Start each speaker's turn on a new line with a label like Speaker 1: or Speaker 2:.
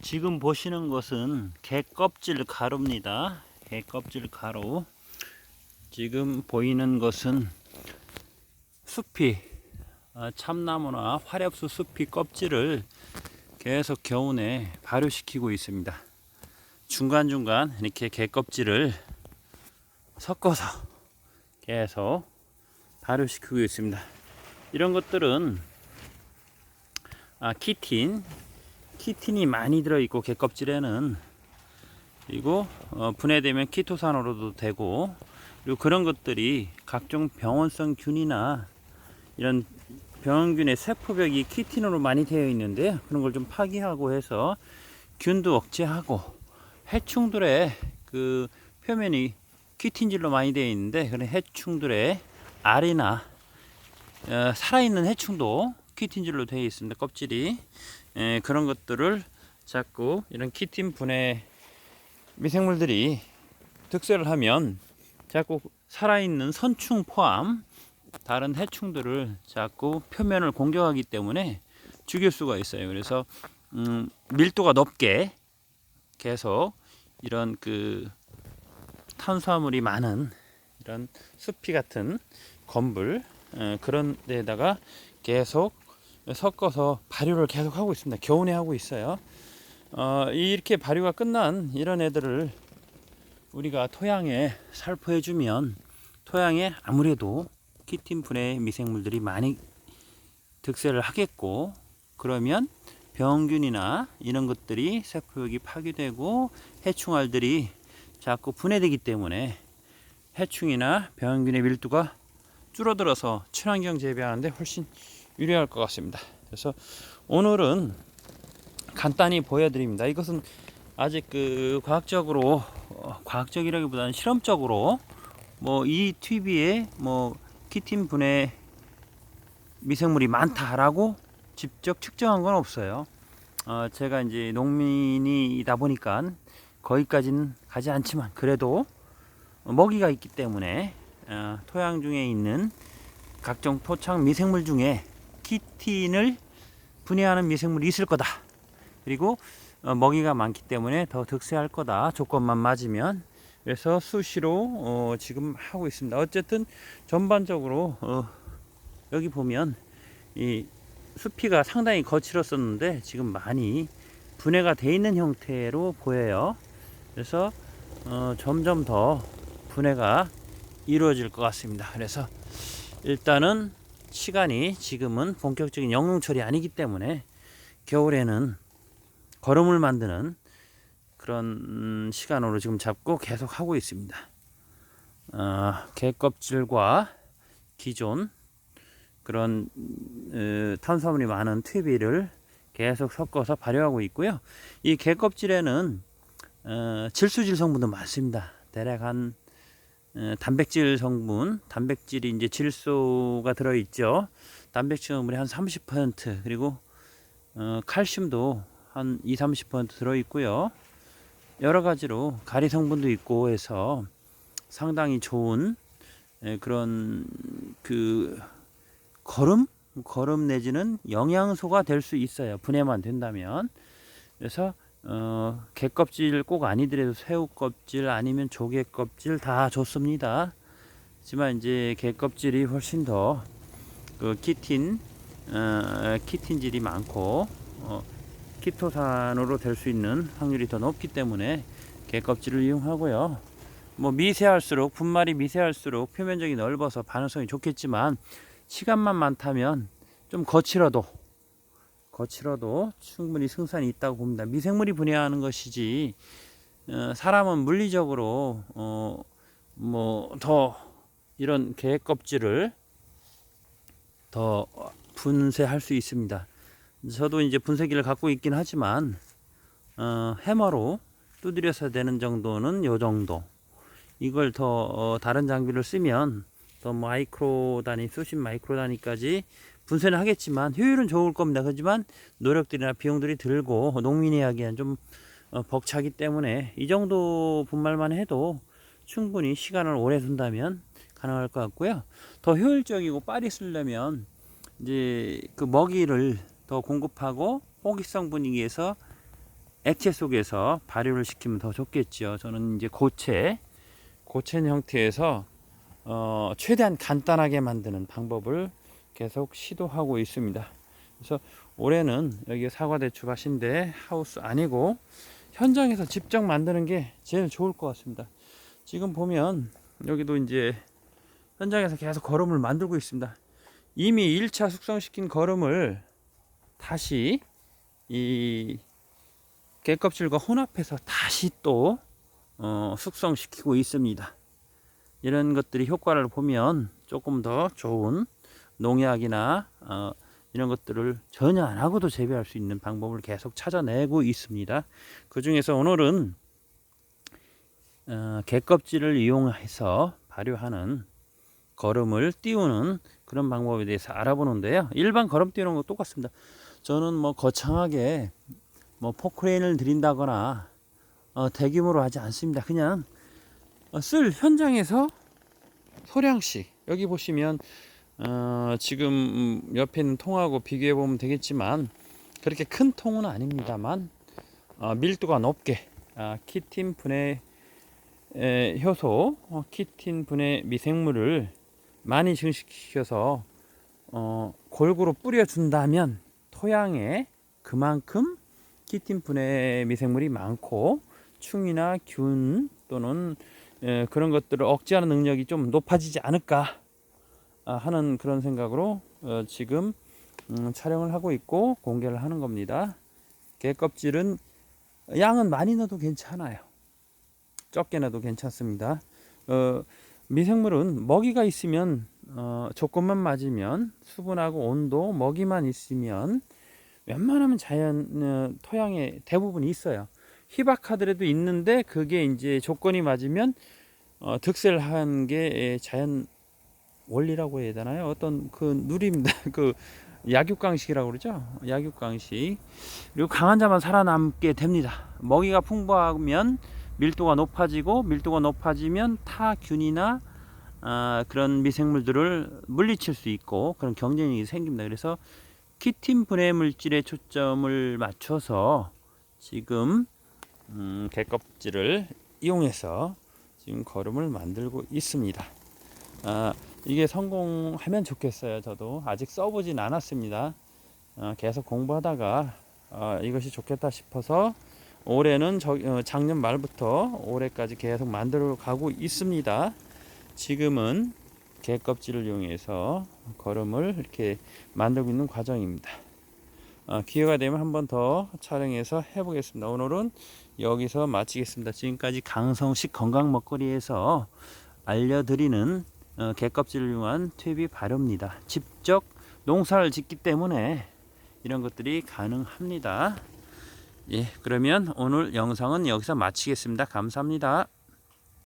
Speaker 1: 지금 보시는 것은 개 껍질 가루입니다. 개 껍질 가루. 지금 보이는 것은 숲이 아, 참나무나 화렵수 숲이 껍질을 계속 겨우내 발효시키고 있습니다. 중간중간 이렇게 개 껍질을 섞어서 계속 발효시키고 있습니다. 이런 것들은 아, 키틴, 키틴이 많이 들어있고 개 껍질에는 그리고 어, 분해되면 키토산으로도 되고 그리고 그런 것들이 각종 병원성 균이나 이런 병원균의 세포벽이 키틴으로 많이 되어 있는데 그런 걸 좀 파기하고 해서 균도 억제하고 해충들의 그 표면이 키틴질로 많이 되어 있는데 그런 해충들의 알이나 어, 살아있는 해충도 키틴질로 되어 있습니다. 껍질이 에, 그런 것들을 자꾸 이런 키틴 분해 미생물들이 득세를 하면 자꾸 살아있는 선충 포함 다른 해충들을 자꾸 표면을 공격하기 때문에 죽일 수가 있어요. 그래서 음, 밀도가 높게 계속 이런 그 탄수화물이 많은 이런 숲이 같은 건물 에, 그런 데다가 계속 섞어서 발효를 계속 하고 있습니다. 겨우내 하고 있어요. 어, 이렇게 발효가 끝난 이런 애들을 우리가 토양에 살포해 주면 토양에 아무래도 키틴 분해 미생물들이 많이 득세를 하겠고 그러면 병균이나 이런 것들이 세포역이 파괴되고 해충알들이 자꾸 분해되기 때문에 해충이나 병균의 밀도가 줄어들어서 친환경 재배하는데 훨씬 유리할 것 같습니다. 그래서 오늘은 간단히 보여드립니다. 이것은 아직 그 과학적으로 어, 과학적이라기보다는 실험적으로 뭐 이 TV에 뭐 키틴 분해 미생물이 많다라고 직접 측정한 건 없어요. 어, 제가 이제 농민이다 보니까 거기까지는 가지 않지만 그래도 먹이가 있기 때문에 어, 토양 중에 있는 각종 토착 미생물 중에 키틴을 분해하는 미생물이 있을 거다. 그리고 어, 먹이가 많기 때문에 더 득세할 거다. 조건만 맞으면. 그래서 수시로 어, 지금 하고 있습니다. 어쨌든 전반적으로 어, 여기 보면 이 수피가 상당히 거칠었었는데 지금 많이 분해가 돼 있는 형태로 보여요. 그래서 어, 점점 더 분해가 이루어질 것 같습니다. 그래서 일단은 시간이 지금은 본격적인 영농철이 아니기 때문에 겨울에는 거름을 만드는 그런 음, 시간으로 지금 잡고 계속 하고 있습니다. 어, 개껍질과 기존 그런 어, 탄수화물이 많은 퇴비를 계속 섞어서 발효하고 있고요. 이 개껍질에는 어, 질소질 성분도 많습니다. 대략 한 어, 단백질 성분, 단백질이 이제 질소가 들어 있죠. 단백질 성분이 한 30% 그리고 어, 칼슘도 한 2, 30% 들어 있고요. 여러 가지로 가리 성분도 있고 해서 상당히 좋은 예, 그런 그 거름 거름 내지는 영양소가 될 수 있어요. 분해만 된다면. 그래서 어, 개 껍질 꼭 아니더라도 새우 껍질 아니면 조개 껍질 다 좋습니다. 하지만 이제 개 껍질이 훨씬 더 그 키틴 어, 키틴질이 많고 어, 키토산으로 될 수 있는 확률이 더 높기 때문에 개 껍질을 이용하고요. 뭐 미세할수록 분말이 미세할수록 표면적이 넓어서 반응성이 좋겠지만 시간만 많다면 좀 거칠어도 거칠어도 충분히 승산이 있다고 봅니다. 미생물이 분해하는 것이지 어, 사람은 물리적으로 어, 뭐 더 이런 개 껍질을 더 분쇄할 수 있습니다. 저도 이제 분쇄기를 갖고 있긴 하지만 어, 해머로 두드려서 되는 정도는 요 정도. 이걸 더 어, 다른 장비를 쓰면 더 마이크로 단위, 수십 마이크로 단위까지 분쇄는 하겠지만 효율은 좋을 겁니다. 하지만 노력들이나 비용들이 들고 농민이 하기엔 좀 어, 벅차기 때문에 이 정도 분말만 해도 충분히 시간을 오래 둔다면 가능할 것 같고요. 더 효율적이고 빨리 쓰려면 이제 그 먹이를 더 공급하고 호기성 분위기에서 액체 속에서 발효를 시키면 더 좋겠죠. 저는 이제 고체, 고체 형태에서 어, 최대한 간단하게 만드는 방법을 계속 시도하고 있습니다. 그래서 올해는 여기 사과 대추 밭인데 하우스 아니고 현장에서 직접 만드는 게 제일 좋을 것 같습니다. 지금 보면 여기도 이제 현장에서 계속 거름을 만들고 있습니다. 이미 1차 숙성시킨 거름을 다시 이 깨껍질과 혼합해서 다시 또 어, 숙성시키고 있습니다. 이런 것들이 효과를 보면 조금 더 좋은 농약이나 어, 이런 것들을 전혀 안 하고도 재배할 수 있는 방법을 계속 찾아내고 있습니다. 그 중에서 오늘은 어, 개껍질을 이용해서 발효하는 거름을 띄우는 그런 방법에 대해서 알아보는데요. 일반 거름 띄우는 거 똑같습니다. 저는 뭐 거창하게 뭐 포크레인을 들인다거나 어, 대규모로 하지 않습니다. 그냥 어, 쓸 현장에서 소량씩 여기 보시면 어, 지금 옆에 있는 통하고 비교해 보면 되겠지만 그렇게 큰 통은 아닙니다만 어, 밀도가 높게 아, 키틴 분해 에, 효소 어, 키틴 분해 미생물을 많이 증식시켜서 어, 골고루 뿌려준다면 토양에 그만큼 키틴 분해 미생물이 많고 충이나 균 또는 에, 그런 것들을 억제하는 능력이 좀 높아지지 않을까 아, 하는 그런 생각으로 어, 지금 음, 촬영을 하고 있고 공개를 하는 겁니다. 개 껍질은 양은 많이 넣어도 괜찮아요. 적게 넣어도 괜찮습니다. 어, 미생물은 먹이가 있으면 어, 조건만 맞으면 수분하고 온도 먹이만 있으면 웬만하면 자연 어, 토양에 대부분 있어요. 희박하더라도 있는데 그게 이제 조건이 맞으면 어, 득셀한 게 자연 원리라고 해야 되나요? 어떤 그 누립니다. 그 약육강식이라고 그러죠. 약육강식. 그리고 강한 자만 살아남게 됩니다. 먹이가 풍부하면 밀도가 높아지고 밀도가 높아지면 타균이나 아, 그런 미생물들을 물리칠 수 있고 그런 경쟁력이 생깁니다. 그래서 키틴 분해 물질에 초점을 맞춰서 지금 음, 개껍질을 이용해서 지금 거름을 만들고 있습니다. 아, 이게 성공하면 좋겠어요. 저도 아직 써보진 않았습니다. 어, 계속 공부하다가 어, 이것이 좋겠다 싶어서 올해는 저, 어, 작년 말부터 올해까지 계속 만들어 가고 있습니다. 지금은 개 껍질을 이용해서 거름을 이렇게 만들고 있는 과정입니다. 어, 기회가 되면 한 번 더 촬영해서 해보겠습니다. 오늘은 여기서 마치겠습니다. 지금까지 강성식 건강 먹거리에서 알려드리는 어, 개껍질을 이용한 퇴비 발효입니다. 직접 농사를 짓기 때문에 이런 것들이 가능합니다. 예, 그러면 오늘 영상은 여기서 마치겠습니다. 감사합니다.